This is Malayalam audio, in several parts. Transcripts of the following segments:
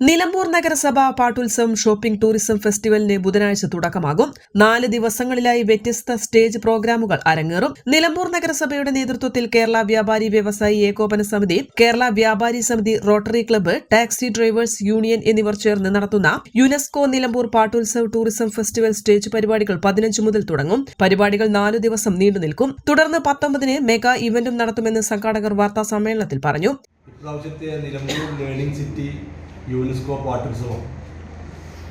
നിലമ്പൂർ നഗരസഭ പാട്ടുത്സവം ഷോപ്പിംഗ് ടൂറിസം ഫെസ്റ്റിവലിന് ബുധനാഴ്ച തുടക്കമാകും. നാല് ദിവസങ്ങളിലായി വ്യത്യസ്ത സ്റ്റേജ് പ്രോഗ്രാമുകൾ അരങ്ങേറും. നിലമ്പൂർ നഗരസഭയുടെ നേതൃത്വത്തിൽ കേരള വ്യാപാരി വ്യവസായി ഏകോപന സമിതി കേരള വ്യാപാരി സമിതി rotary club taxi drivers union എന്നിവർ ചേർന്ന് നടത്തുന്ന UNESCO Nilambur പാട്ടുത്സവ tourism festival stage പരിപാടികൾ പതിനഞ്ച് മുതൽ തുടങ്ങും. പരിപാടികൾ നാലു ദിവസം നീണ്ടു നിൽക്കും. തുടർന്ന് പത്തൊമ്പതിന് മെഗാ ഇവന്റും നടത്തുമെന്ന് സംഘാടകർ വാർത്താ സമ്മേളനത്തിൽ പറഞ്ഞു. നിലമ്പൂർ ലേണിംഗ് സിറ്റി യുനെസ്കോ പാട്ടുത്സവം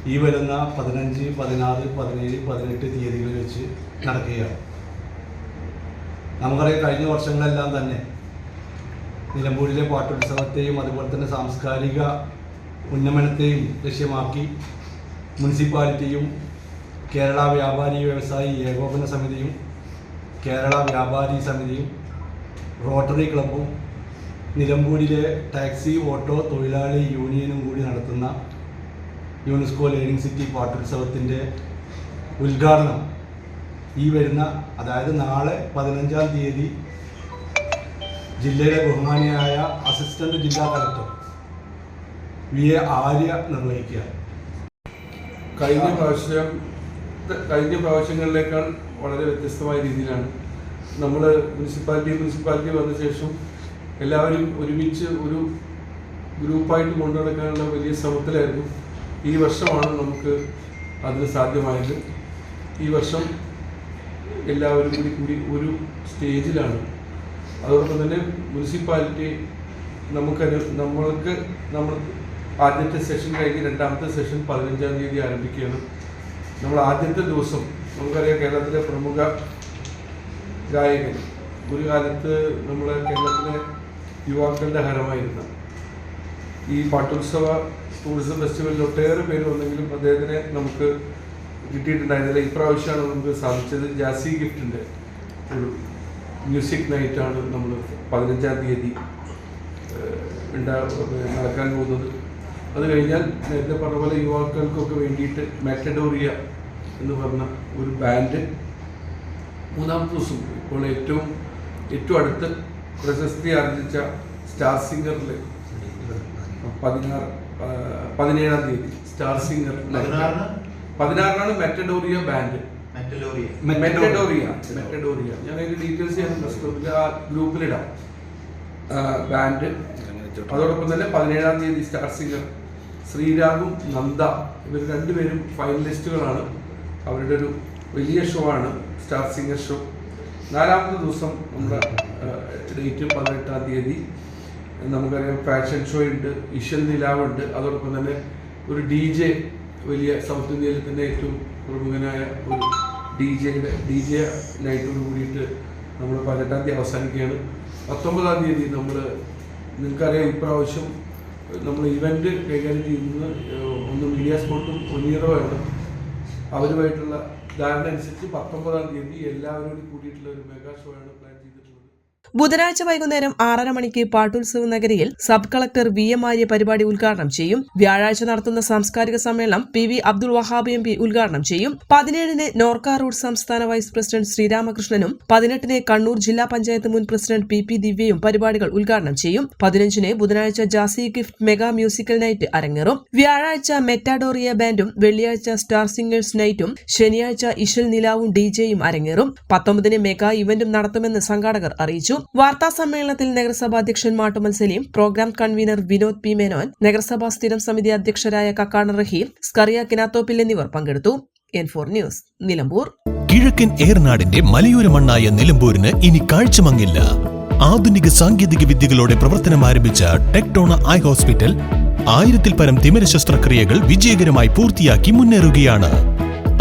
ഈ വരുന്ന പതിനഞ്ച് പതിനാറ് പതിനേഴ് പതിനെട്ട് തീയതികളിൽ വെച്ച് നടക്കുകയാണ്. നമുക്കറിയാം കഴിഞ്ഞ വർഷങ്ങളെല്ലാം തന്നെ നിലമ്പൂരിലെ പാട്ടുത്സവത്തെയും അതുപോലെ തന്നെ സാംസ്കാരിക ഉന്നമനത്തെയും ലക്ഷ്യമാക്കി മുനിസിപ്പാലിറ്റിയും കേരള വ്യാപാരി വ്യവസായി ഏകോപന സമിതിയും കേരള വ്യാപാരി സമിതിയും റോട്ടറി ക്ലബ്ബും നിലമ്പൂരിലെ ടാക്സി ഓട്ടോ തൊഴിലാളി യൂണിയനും കൂടി നടത്തുന്ന യുനെസ്കോ ലേണിംഗ് സിറ്റി പാട്ടുത്സവത്തിന്റെ ഉദ്ഘാടനം ഈ വരുന്ന അതായത് നാളെ പതിനഞ്ചാം തീയതി ജില്ലയിലെ ബഹുമാനിയായ അസിസ്റ്റന്റ് ജില്ലാ കളക്ടർ വി. എ. ആര്യ നിർവഹിക്കുക. കഴിഞ്ഞ പ്രാവശ്യം കഴിഞ്ഞ പ്രാവശ്യങ്ങളിലേക്കാൾ വളരെ വ്യത്യസ്തമായ രീതിയിലാണ്. നമ്മൾ മുനിസിപ്പാലിറ്റി മുനിസിപ്പാലിറ്റി വന്ന ശേഷം എല്ലാവരും ഒരുമിച്ച് ഒരു ഗ്രൂപ്പായിട്ട് കൊണ്ടു നടക്കാനുള്ള വലിയ ശ്രമത്തിലായിരുന്നു. ഈ വർഷമാണ് നമുക്ക് അതിന് സാധ്യമായത്. ഈ വർഷം എല്ലാവരും കൂടി കൂടി ഒരു സ്റ്റേജിലാണ്. അതോടൊപ്പം തന്നെ മുനിസിപ്പാലിറ്റി നമുക്ക് നമ്മൾക്ക് നമ്മൾ ആദ്യത്തെ സെഷൻ കഴിഞ്ഞ് രണ്ടാമത്തെ സെഷൻ പതിനഞ്ചാം തീയതി ആരംഭിക്കുകയാണ്. നമ്മൾ ആദ്യത്തെ ദിവസം നമുക്കറിയാം കേരളത്തിലെ പ്രമുഖ ഗായകൻ. ഒരു കാലത്ത് നമ്മുടെ കേരളത്തിലെ യുവാക്കളുടെ ഹരമായിരുന്ന. ഈ പാട്ടുത്സവ ടൂറിസം ഫെസ്റ്റിവലിൽ ഒട്ടേറെ പേര് വന്നെങ്കിലും അദ്ദേഹത്തിനെ നമുക്ക് കിട്ടിയിട്ടുണ്ടായിരുന്നില്ല. ഇപ്രാവശ്യമാണ് നമുക്ക് സാധിച്ചത്. ജാസി ഗിഫ്റ്റിന്റെ ഒരു മ്യൂസിക് നൈറ്റാണ് നമ്മൾ പതിനഞ്ചാം തീയതി ഉണ്ടാ നടക്കാൻ പോകുന്നത്. അത് കഴിഞ്ഞാൽ നേരത്തെ പറഞ്ഞ പോലെ യുവാക്കൾക്കൊക്കെ വേണ്ടിയിട്ട് മാറ്റഡോറിയ എന്ന് പറഞ്ഞ ഒരു ബാൻഡ് മൂന്നാമത്തെ ദിവസം ഇപ്പോൾ ഏറ്റവും ഏറ്റവും അടുത്ത് പ്രശസ്തി ആർജിച്ച സ്റ്റാർ സിംഗറിൽ പതിനാറ് പതിനേഴാം തീയതി സ്റ്റാർ സിംഗർ പതിനാറിന്? പതിനാറിനാണ് മെറ്റഡോറിയ ബാൻഡ്. മെറ്റഡോറിയ. മെറ്റഡോറിയ. ഞാൻ അതിന്റെ ഡീറ്റെയിൽസ് ഞാൻ പ്രശ്നത്തിൽ ആ ഗ്രൂപ്പിലിടാം. ബാൻഡ്. അതോടൊപ്പം തന്നെ പതിനേഴാം തീയതി സ്റ്റാർ സിംഗർ ശ്രീരാഗും നന്ദ ഇവർ രണ്ടുപേരും ഫൈനലിസ്റ്റുകളാണ്. അവരുടെ ഒരു വലിയ ഷോ ആണ് സ്റ്റാർ സിംഗർ ഷോ. നാലാമത്തെ ദിവസം നമ്മുടെ ഡേറ്റ് പതിനെട്ടാം തീയതി. നമുക്കറിയാം ഫാഷൻ ഷോ ഉണ്ട് ഇഷൽ നിലാവുണ്ട് അതോടൊപ്പം തന്നെ ഒരു ഡി ജെ വലിയ സൗത്ത് ഇന്ത്യയിൽ തന്നെ ഏറ്റവും പ്രമുഖനായ ഒരു ഡി ജെയുടെ ഡി ജെ നൈറ്റോട് കൂടിയിട്ട് നമ്മൾ പതിനെട്ടാം തീയതി അവസാനിക്കുകയാണ്. പത്തൊമ്പതാം തീയതി നമ്മൾ നിങ്ങൾക്കറിയാം ഇപ്രാവശ്യം നമ്മൾ ഇവന്റ് കൈകാര്യം ചെയ്യുന്നത് ഒന്ന് മീഡിയ സ്പോട്ടും ഒനീറോയാണ് അവരുമായിട്ടുള്ള ധാരണ അനുസരിച്ച് പത്തൊമ്പതാം തീയതി എല്ലാവരും കൂടിയിട്ടുള്ള ഒരു മെഗാ ഷോ ആണ് ബുധനാഴ്ച വൈകുന്നേരം ആറര മണിക്ക് പാട്ടുത്സവ നഗരിയിൽ sub collector V M Arya പരിപാടി ഉദ്ഘാടനം ചെയ്യും. വ്യാഴാഴ്ച നടത്തുന്ന സാംസ്കാരിക സമ്മേളനം P V Abdul Wahab M P ഉദ്ഘാടനം ചെയ്യും. പതിനേഴിന് നോർക്ക റൂട്ട് സംസ്ഥാന വൈസ് പ്രസിഡന്റ് ശ്രീരാമകൃഷ്ണനും പതിനെട്ടിന് കണ്ണൂർ ജില്ലാ പഞ്ചായത്ത് മുൻ പ്രസിഡന്റ് പി പി ദിവ്യയും പരിപാടികൾ ഉദ്ഘാടനം ചെയ്യും. പതിനഞ്ചിന് ബുധനാഴ്ച Jassie gift mega musical night അരങ്ങേറും. വ്യാഴാഴ്ച മെറ്റാഡോറിയ ബാൻഡും വെള്ളിയാഴ്ച സ്റ്റാർ സിംഗേഴ്സ് നൈറ്റും ശനിയാഴ്ച ഇഷൽ നിലാവും ഡിജെയും അരങ്ങേറും. പത്തൊമ്പതിന് മെഗാ ഇവന്റും നടത്തുമെന്ന് സംഘാടകർ അറിയിച്ചു. വാർത്താ സമ്മേളനത്തിൽ നഗരസഭാ അധ്യക്ഷൻ Mattummal Saleem program convener Vinod P Menon നഗരസഭാ സ്ഥിരം സമിതി അധ്യക്ഷരായ കക്കാണ റഹീം സ്കറിയ കിനാത്തോപ്പിൽ എന്നിവർ പങ്കെടുത്തു. N four news Nilambur. കിഴക്കൻ ഏർനാടിന്റെ മലയോര മണ്ണായ നിലമ്പൂരിന് ഇനി കാഴ്ചമങ്ങില്ല. ആധുനിക സാങ്കേതിക വിദ്യകളോടെ പ്രവർത്തനം ആരംഭിച്ച ടെക്ടോണ ഐ ഹോസ്പിറ്റൽ ആയിരത്തിൽ പരം തിമിര ശസ്ത്രക്രിയകൾ വിജയകരമായി പൂർത്തിയാക്കി മുന്നേറുകയാണ്.